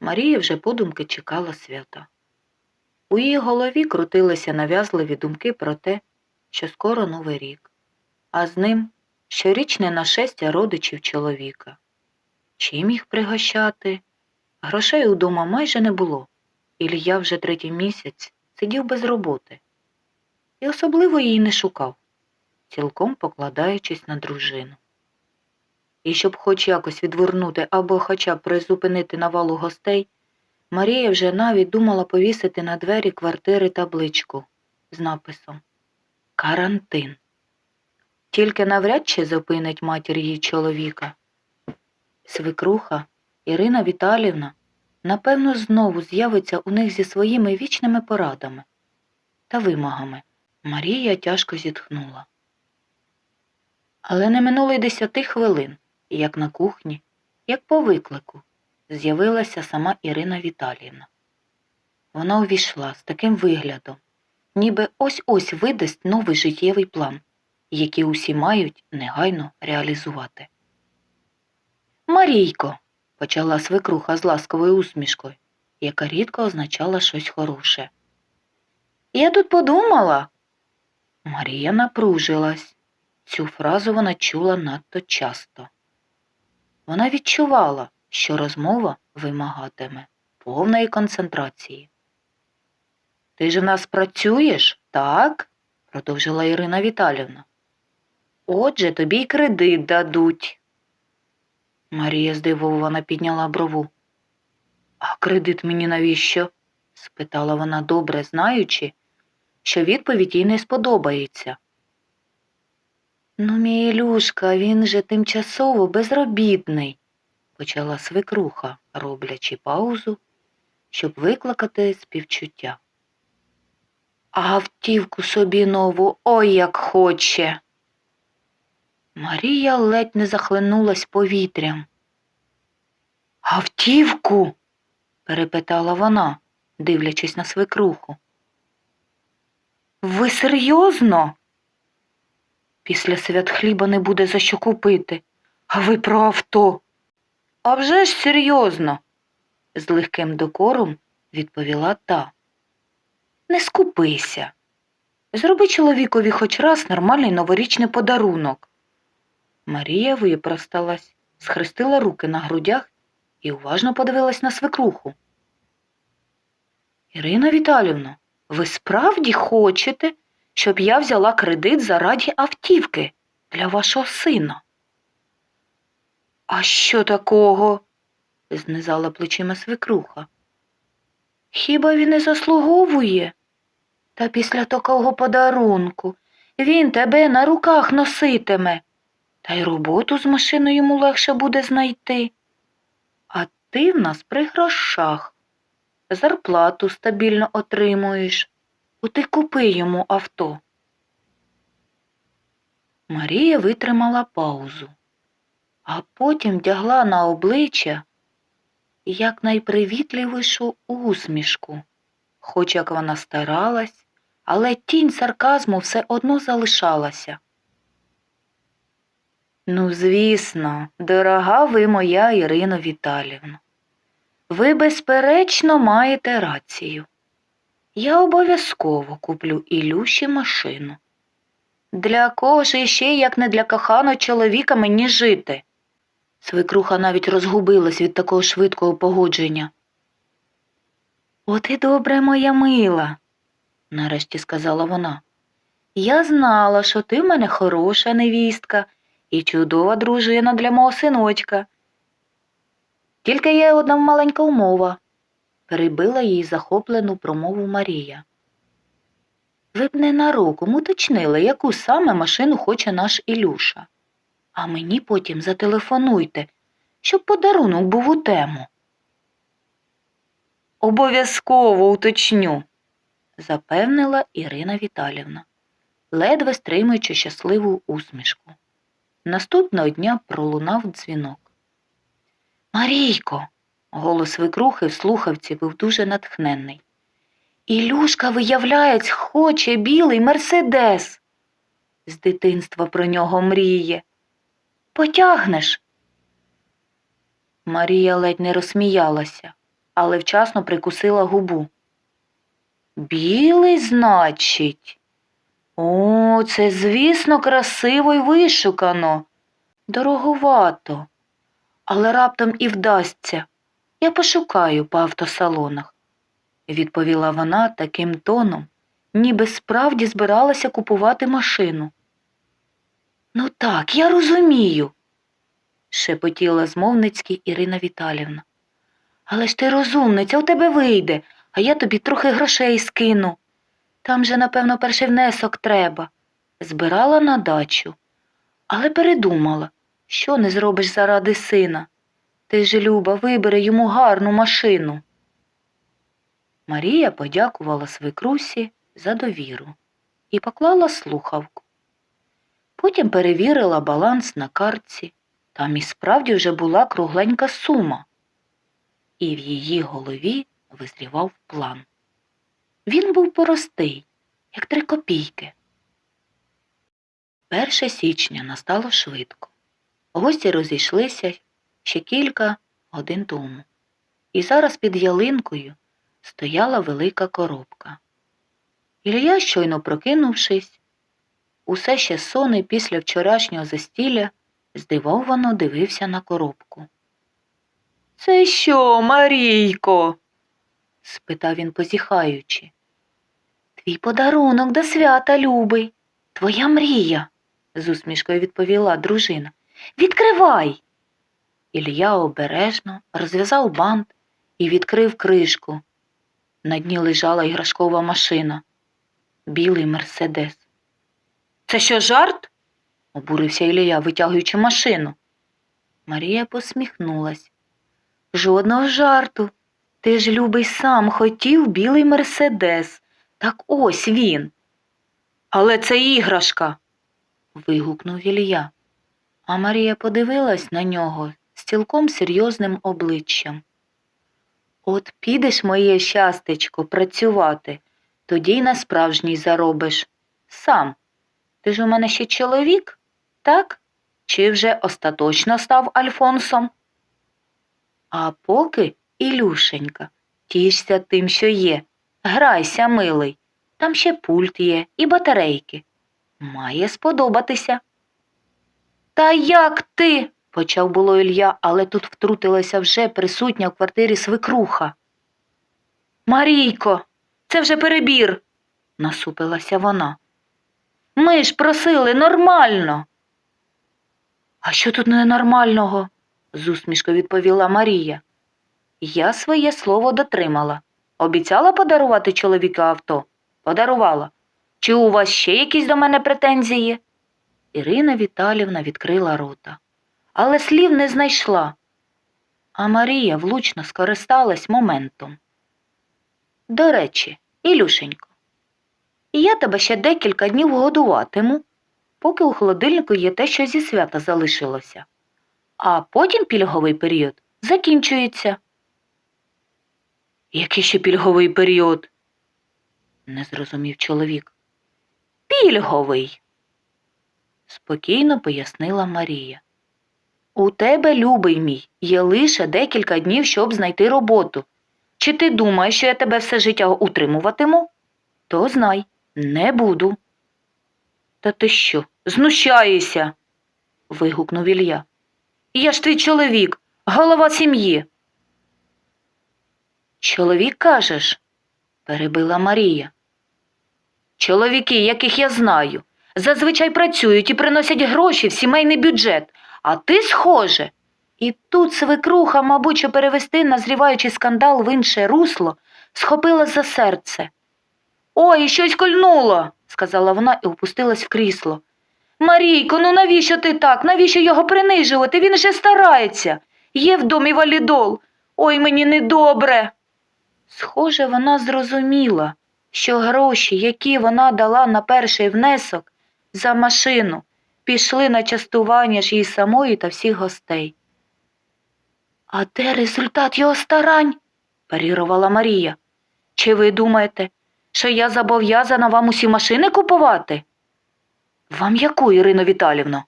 Марія вже подумки чекала свята. У її голові крутилися нав'язливі думки про те, що скоро Новий рік, а з ним щорічне нашестя родичів чоловіка. Чим їх пригощати? Грошей удома майже не було. Ілля вже третій місяць сидів без роботи і особливо її не шукав, цілком покладаючись на дружину. І щоб хоч якось відвернути або хоча б призупинити навалу гостей, Марія вже навіть думала повісити на двері квартири табличку з написом Карантин. Тільки навряд чи зупинить матір її чоловіка. Свекруха Ірина Віталівна напевно знову з'явиться у них зі своїми вічними порадами та вимогами. Марія тяжко зітхнула. Але не минуло десяти хвилин, як на кухні, як по виклику, з'явилася сама Ірина Віталіївна. Вона увійшла з таким виглядом, ніби ось-ось видасть новий життєвий план, який усі мають негайно реалізувати. Марійко, почала свекруха з ласковою усмішкою, яка рідко означала щось хороше. Я тут подумала. Марія напружилась. Цю фразу вона чула надто часто. Вона відчувала, що розмова вимагатиме повної концентрації. Ти ж в нас працюєш, так? продовжила Ірина Віталівна. Отже, тобі й кредит дадуть. Марія здивовано підняла брову. А кредит мені навіщо? спитала вона добре, знаючи, що відповідь їй не сподобається. Ну, мій Ілюшка, він же тимчасово безробітний, почала свекруха, роблячи паузу, щоб викликати співчуття. А автівку собі нову ой як хоче. Марія ледь не захлинулась повітрям. Автівку? перепитала вона, дивлячись на свекруху. Ви серйозно? Після свят хліба не буде за що купити, а ви про авто. «А вже ж серйозно, з легким докором відповіла та. Не скупися. Зроби чоловікові хоч раз нормальний новорічний подарунок. Марія випросталась, схрестила руки на грудях і уважно подивилась на свекруху. Ірина Віталівна, ви справді хочете, щоб я взяла кредит заради автівки для вашого сина? А що такого? знизала плечима свекруха. Хіба він не заслуговує? Та після такого подарунку він тебе на руках носитиме, та й роботу з машиною йому легше буде знайти. А ти в нас при грошах, зарплату стабільно отримуєш. І купи йому авто. Марія витримала паузу, а потім вдягла на обличчя якнайпривітливішу усмішку, хоч як вона старалась, але тінь сарказму все одно залишалася. Ну, звісно, дорога ви моя Ірино Віталівна, ви, безперечно, маєте рацію. Я обов'язково куплю Ілюші машину. Для кого ж іще, як не для коханого чоловіка, мені жити? Свекруха навіть розгубилась від такого швидкого погодження. От і добре, моя мила, нарешті сказала вона. Я знала, що ти в мене хороша невістка і чудова дружина для мого синочка. Тільки є одна маленька умова перебила їй захоплену промову Марія. Ви б ненароком уточнили, яку саме машину хоче наш Ілюша, а мені потім зателефонуйте, щоб подарунок був у тему. Обов'язково уточню, запевнила Ірина Віталівна, ледве стримуючи щасливу усмішку. Наступного дня пролунав дзвінок. Марійко, голос свекрухи в слухавці був дуже натхненний. Ілюшка, виявляється, хоче білий мерседес. З дитинства про нього мріє. Потягнеш. Марія ледь не розсміялася. але вчасно прикусила губу. Білий, значить. О, це, звісно, красиво й вишукано. Дороговато. Але раптом і вдасться. Я пошукаю по автосалонах, відповіла вона таким тоном, ніби справді збиралася купувати машину. Ну так, я розумію, шепотіла змовницьки Ірина Віталівна. Але ж ти розумниця, у тебе вийде, а я тобі трохи грошей скину. Там же, напевно, перший внесок треба. Збирала на дачу, але передумала, що не зробиш заради сина. Ти ж, Люба, вибери йому гарну машину. Марія подякувала свекрусі за довіру і поклала слухавку. Потім перевірила баланс на картці. Там і справді вже була кругленька сума, і в її голові визрівав план. Він був простий, як три копійки. 1 січня настало швидко. Гості розійшлися ще кілька годин тому. І зараз під ялинкою стояла велика коробка. Ілля, щойно прокинувшись, усе ще сонний після вчорашнього застілля, здивовано дивився на коробку. Це що, Марійко? спитав він, позіхаючи. Твій подарунок до свята, любий, твоя мрія, з усмішкою відповіла дружина. Відкривай. Ілля обережно розв'язав бант і відкрив кришку. На дні лежала іграшкова машина, білий мерседес. Це що, жарт? обурився Ілля, витягуючи машину. Марія посміхнулась. Жодного жарту. Ти ж, любий, сам хотів білий мерседес. Так ось він. Але це іграшка. вигукнув Ілля. А Марія подивилась на нього цілком серйозним обличчям. От підеш, моє щастечко, працювати, тоді й на справжній заробиш. Сам. Ти ж у мене ще чоловік, так? Чи вже остаточно став Альфонсом? А поки, Ілюшенька, тішся тим, що є. Грайся, милий. Там ще пульт є і батарейки. Має сподобатися. Та як ти? Почав було Ілля, але тут втрутилася вже присутня в квартирі свекруха. Марійко, це вже перебір, насупилася вона. Ми ж просили нормально. А що тут ненормального? з усмішкою відповіла Марія. Я своє слово дотримала. Обіцяла подарувати чоловіку авто? Подарувала. Чи у вас ще якісь до мене претензії? Ірина Віталівна відкрила рота, але слів не знайшла. А Марія влучно скористалась моментом. До речі, Ілюшенько, я тебе ще декілька днів годуватиму, поки у холодильнику є те, що зі свята залишилося. А потім пільговий період закінчується. Який ще пільговий період? не зрозумів чоловік. Пільговий, спокійно пояснила Марія. У тебе, любий мій, є лише декілька днів, щоб знайти роботу. Чи ти думаєш, що я тебе все життя утримуватиму? То знай, не буду. Та ти що, знущаєшся? вигукнув Ілля. Я ж твій чоловік, голова сім'ї. Чоловік кажеш, перебила Марія. Чоловіки, яких я знаю, зазвичай працюють і приносять гроші в сімейний бюджет, а ти схоже. І тут свекруха, мабуть, перевести назріваючий скандал в інше русло, схопила за серце. Ой, щось кольнуло, сказала вона і опустилась в крісло. Марійко, ну навіщо ти так? Навіщо його принижувати? Він же старається. Є в домі валідол. Ой, мені недобре. Схоже, вона зрозуміла, що гроші, які вона дала на перший внесок за машину, пішли на частування ж її самої та всіх гостей. А де результат його старань? парірувала Марія. Чи ви думаєте, що я зобов'язана вам усі машини купувати? Вам яку, Ірино Віталівно?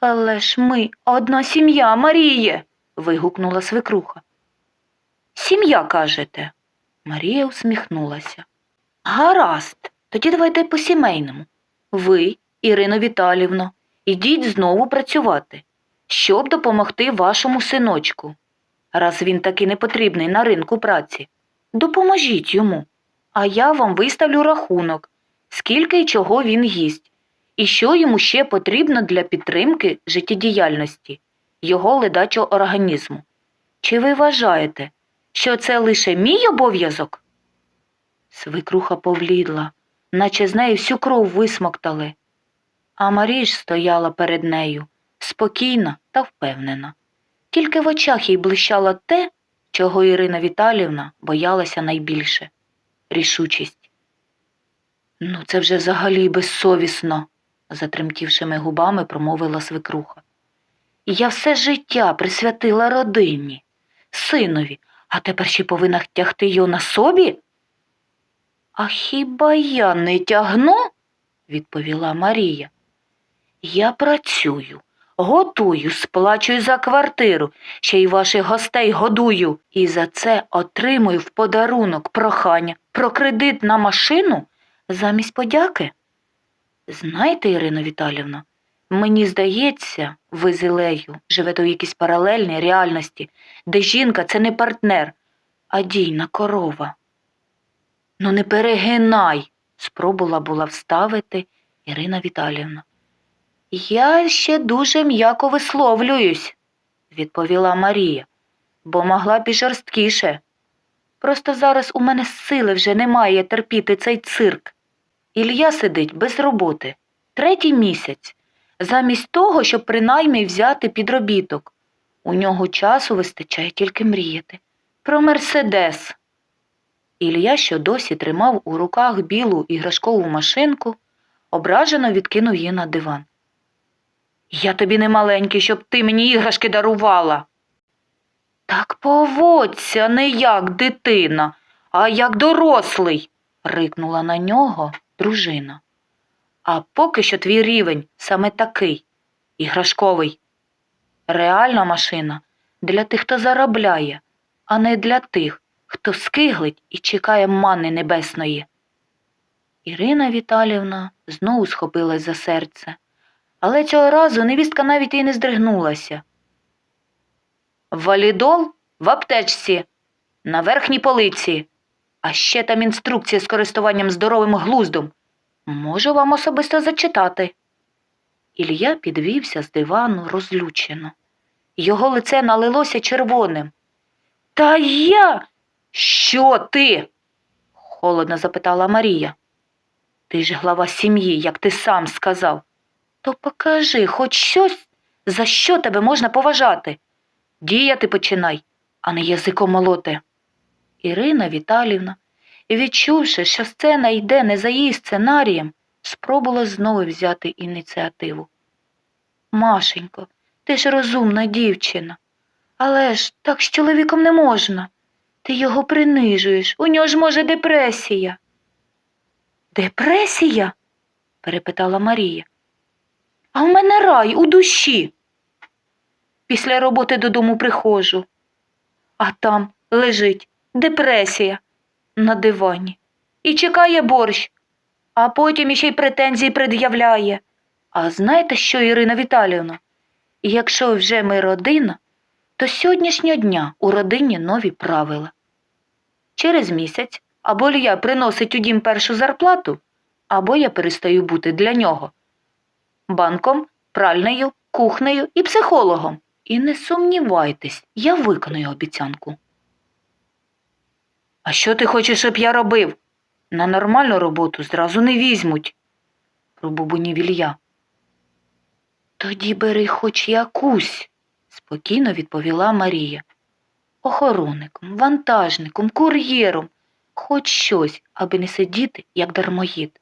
Але ж ми одна сім'я, Маріє. вигукнула свекруха. Сім'я кажете. Марія усміхнулася. Гаразд, тоді давайте по-сімейному. Ви, Ірино Віталівно, ідіть знову працювати, щоб допомогти вашому синочку. Раз він таки не потрібний на ринку праці, допоможіть йому, а я вам виставлю рахунок, скільки і чого він їсть, і що йому ще потрібно для підтримки життєдіяльності, його ледачого організму. Чи ви вважаєте, що це лише мій обов'язок? Свикруха повлідла, наче з неї всю кров висмоктали. А Марія ж стояла перед нею, спокійна та впевнена. Тільки в очах їй блищало те, чого Ірина Віталівна боялася найбільше рішучість. Ну, це вже взагалі безсовісно, затремтівшими губами промовила свекруха. Я все життя присвятила родині, синові, а тепер ще повинна тягти його на собі? А хіба я не тягну? відповіла Марія. Я працюю, готую, сплачую за квартиру, ще й ваших гостей годую, і за це отримую в подарунок прохання про кредит на машину замість подяки. Знаєте, Ірино Віталівна, мені здається, ви з Ілею живете в якійсь паралельній реальності, де жінка це не партнер, а дійна корова. Ну, не перегинай, спробувала була вставити Ірина Віталівна. Я ще дуже м'яко висловлююсь, відповіла Марія, бо могла б і жорсткіше. Просто зараз у мене сили вже немає терпіти цей цирк. Ілля сидить без роботи, третій місяць, замість того, щоб принаймні взяти підробіток. У нього часу вистачає тільки мріяти. Про Мерседес. Ілля, що досі тримав у руках білу іграшкову машинку, ображено відкинув її на диван. Я тобі не маленький, щоб ти мені іграшки дарувала. Так поводься не як дитина, а як дорослий, рикнула на нього дружина. А поки що твій рівень саме такий іграшковий. Реальна машина для тих, хто заробляє, а не для тих, хто скиглить і чекає мани небесної. Ірина Віталівна знову схопилась за серце, але цього разу невістка навіть і не здригнулася. Валідол в аптечці, на верхній полиці, а ще там інструкція з користуванням здоровим глуздом. Можу вам особисто зачитати. Ілля підвівся з дивану розлючено. Його лице налилося червоним. Та я. Що ти? холодно запитала Марія. Ти ж глава сім'ї, як ти сам сказав. То покажи хоч щось, за що тебе можна поважати. Діяти починай, а не язиком молоти. Ірина Віталівна, відчувши, що сцена йде не за її сценарієм, спробувала знову взяти ініціативу. Машенько, ти ж розумна дівчина. Але ж так з чоловіком не можна. Ти його принижуєш, у нього ж може депресія. Депресія? перепитала Марія. А в мене рай у душі. Після роботи додому приходжу, а там лежить депресія на дивані і чекає борщ, а потім іще й претензії пред'являє. А знаєте що, Ірина Віталіївна? Якщо вже ми родина, то сьогоднішнього дня у родині нові правила. Через місяць або Ілья приносить у дім першу зарплату, або я перестаю бути для нього банком, пральнею, кухнею і психологом. І не сумнівайтесь, я виконую обіцянку. А що ти хочеш, щоб я робив? На нормальну роботу зразу не візьмуть, пробубонів Ілля. Тоді бери хоч якусь, спокійно відповіла Марія. Охоронником, вантажником, кур'єром, хоч щось, аби не сидіти, як дармоїд.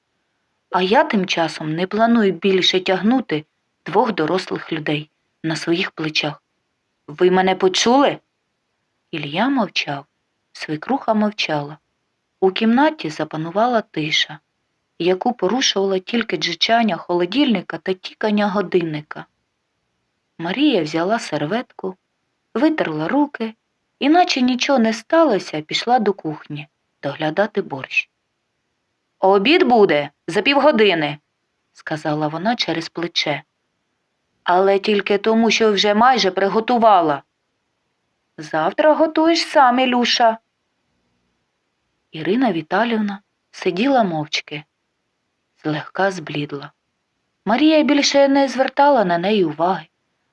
А я тим часом не планую більше тягнути двох дорослих людей на своїх плечах. Ви мене почули? Ілля мовчав, свекруха мовчала. У кімнаті запанувала тиша, яку порушувало тільки джичання холодильника та тікання годинника. Марія взяла серветку, витерла руки іначе нічого не сталося, пішла до кухні доглядати борщ. Обід буде за півгодини, сказала вона через плече. Але тільки тому, що вже майже приготувала. Завтра готуєш сам, Ілюша. Ірина Віталівна сиділа мовчки, злегка зблідла. Марія більше не звертала на неї уваги.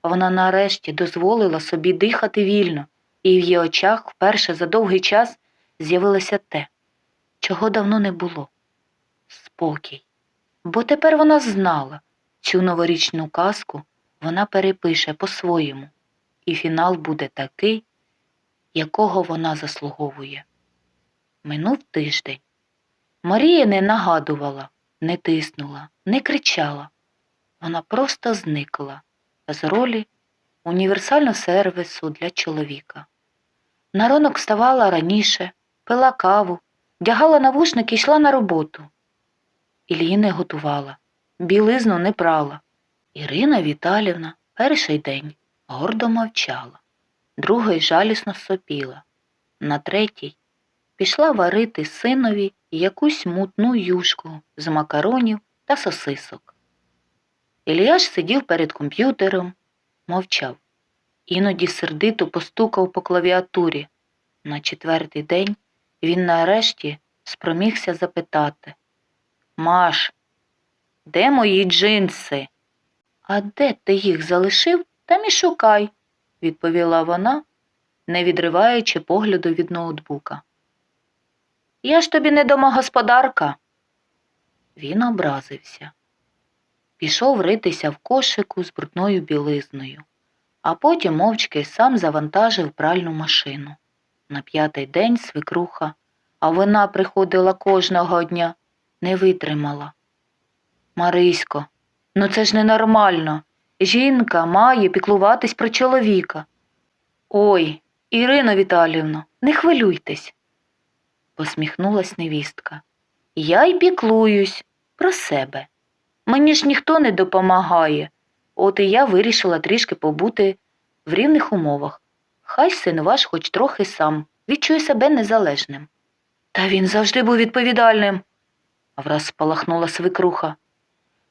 Вона нарешті дозволила собі дихати вільно, і в її очах вперше за довгий час з'явилося те, чого давно не було спокій. Бо тепер вона знала, цю новорічну казку вона перепише по-своєму, і фінал буде такий, якого вона заслуговує. Минув тиждень. Марія не нагадувала, не тиснула, не кричала. Вона просто зникла з ролі універсального сервісу для чоловіка. На ранок вставала раніше, пила каву, вдягала навушники і йшла на роботу. Ілії не готувала, білизну не прала. Ірина Віталівна перший день гордо мовчала, другий жалісно сопіла, на третій пішла варити синові якусь мутну юшку з макаронів та сосисок. Ілія сидів перед комп'ютером, мовчав. Іноді сердито постукав по клавіатурі. На четвертий день він нарешті спромігся запитати Маш, де мої джинси? А де ти їх залишив, там і шукай, відповіла вона, не відриваючи погляду від ноутбука. Я ж тобі не домогосподарка. Він образився. Пішов ритися в кошику з брудною білизною, а потім мовчки сам завантажив пральну машину. На п'ятий день свекруха, а вона приходила кожного дня, не витримала. Марисько, ну це ж ненормально. Жінка має піклуватись про чоловіка. Ой, Ірино Віталівно, не хвилюйтесь, посміхнулась невістка. Я й піклуюсь про себе. Мені ж ніхто не допомагає. От і я вирішила трішки побути в рівних умовах. Хай син ваш хоч трохи сам відчує себе незалежним. Та він завжди був відповідальним, враз спалахнула свекруха.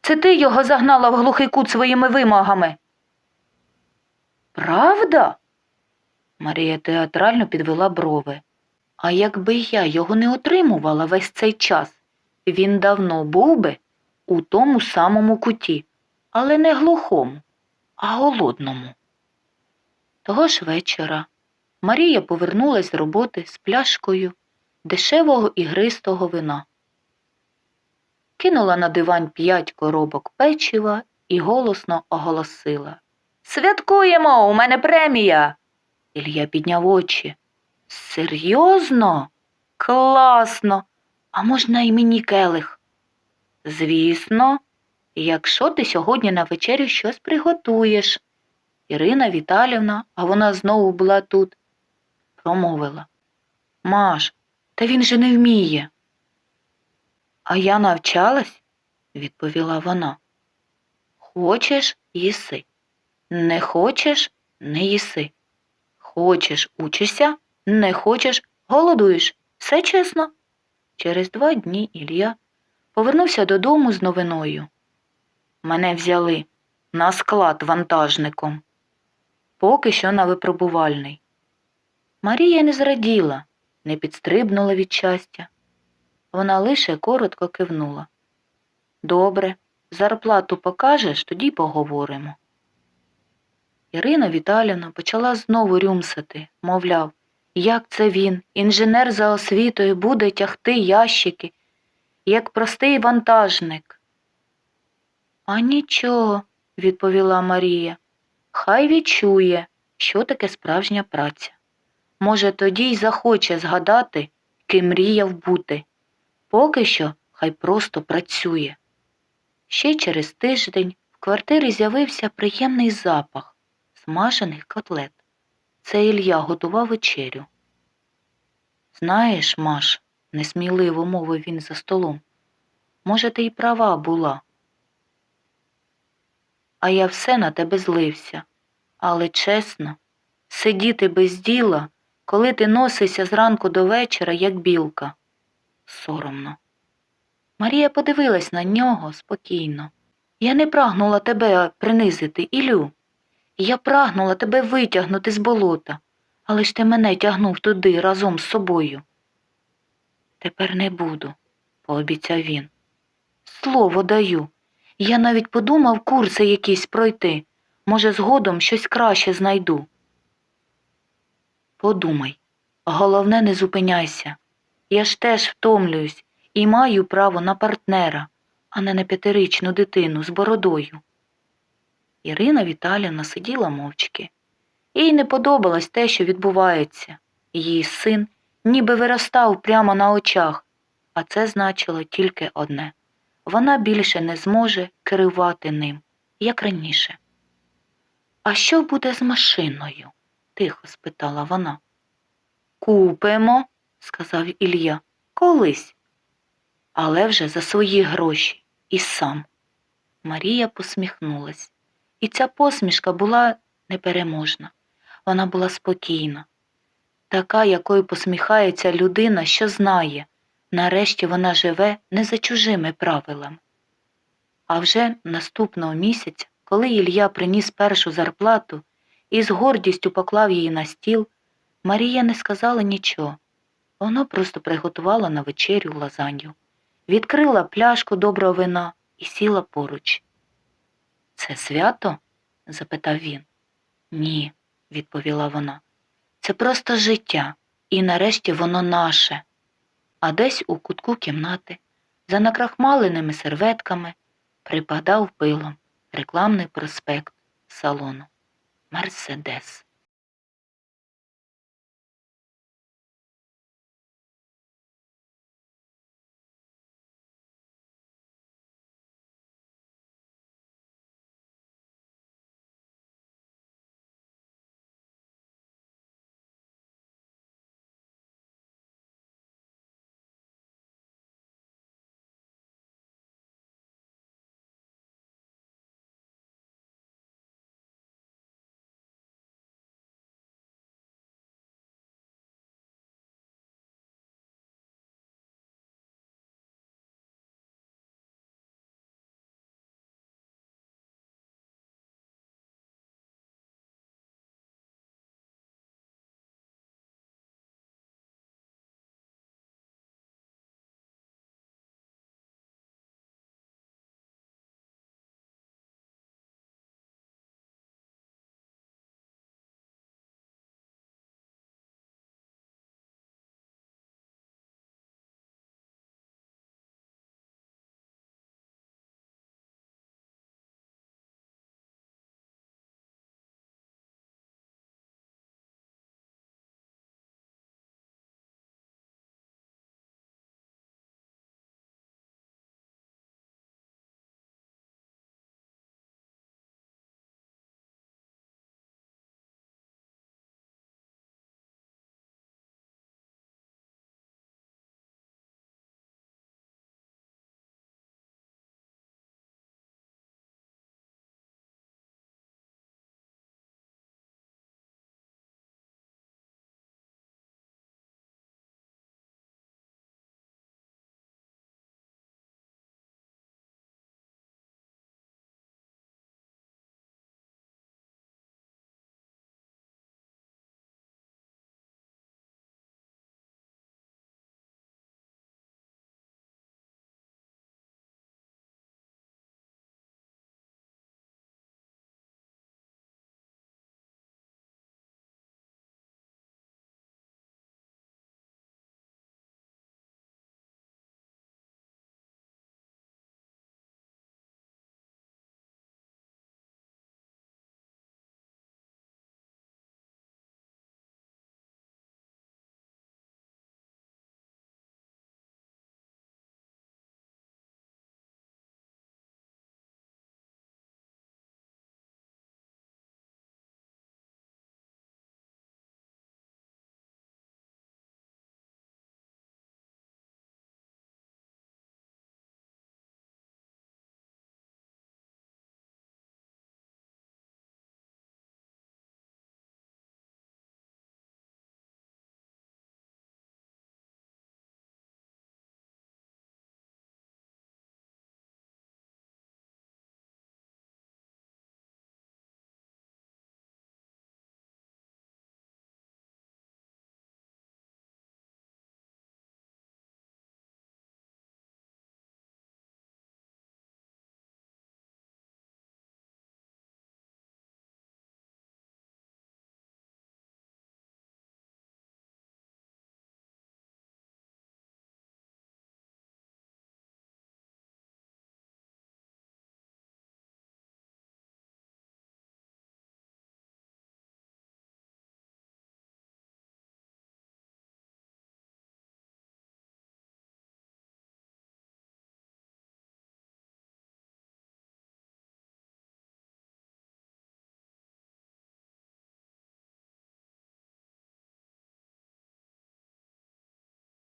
Це ти його загнала в глухий кут своїми вимогами. Правда? Марія театрально підвела брови. А якби я його не отримувала весь цей час, він давно був би у тому самому куті, але не глухому, а голодному. Того ж вечора Марія повернулась з роботи з пляшкою дешевого ігристого вина. Кинула на диван п'ять коробок печива і голосно оголосила Святкуємо, у мене премія. Ілля підняв очі. Серйозно? Класно. А можна і мені келих? Звісно, якщо ти сьогодні на вечерю щось приготуєш. Ірина Віталівна, а вона знову була тут, промовила. Маш, та він же не вміє. А я навчалась, відповіла вона. Хочеш їси. Не хочеш не їси. Хочеш учишся, не хочеш голодуєш. Все чесно. Через два дні Ілля повернувся додому з новиною. Мене взяли на склад вантажником, поки що на випробувальний. Марія не зраділа, не підстрибнула від щастя. Вона лише коротко кивнула. Добре, зарплату покажеш, тоді поговоримо. Ірина Віталівна почала знову рюмсати, мовляв, як це він, інженер за освітою, буде тягти ящики, як простий вантажник. А нічого, відповіла Марія, хай відчує, що таке справжня праця. Може, тоді й захоче згадати, ким мріяв бути. Поки що хай просто працює. Ще через тиждень в квартирі з'явився приємний запах смажених котлет. Це Ілля готував вечерю. Знаєш, Маш, несміливо мовив він за столом, може, ти й права була. А я все на тебе злився, але чесно, сидіти без діла коли ти носишся зранку до вечора, як білка. Соромно. Марія подивилась на нього спокійно. Я не прагнула тебе принизити, Ілю. Я прагнула тебе витягнути з болота, але ж ти мене тягнув туди разом з собою. Тепер не буду, пообіцяв він. Слово даю. Я навіть подумав курси якісь пройти. Може, згодом щось краще знайду. Подумай, головне, не зупиняйся. Я ж теж втомлююсь і маю право на партнера, а не на п'ятирічну дитину з бородою. Ірина Віталівна сиділа мовчки. Їй не подобалось те, що відбувається. Її син ніби виростав прямо на очах, а це значило тільки одне вона більше не зможе керувати ним, як раніше. А що буде з машиною? тихо спитала вона. Купимо, сказав Ілля, колись. Але вже за свої гроші і сам. Марія посміхнулась, і ця посмішка була непереможна. Вона була спокійна, така, якою посміхається людина, що знає, нарешті вона живе не за чужими правилами. А вже наступного місяця, коли Ілля приніс першу зарплату і з гордістю поклав її на стіл, Марія не сказала нічого. Вона просто приготувала на вечерю лазанью, відкрила пляшку доброго вина і сіла поруч. Це свято? запитав він. Ні, відповіла вона. Це просто життя, і нарешті воно наше. А десь у кутку кімнати, за накрахмаленими серветками, припадав пилом рекламний проспект салону Мерседес.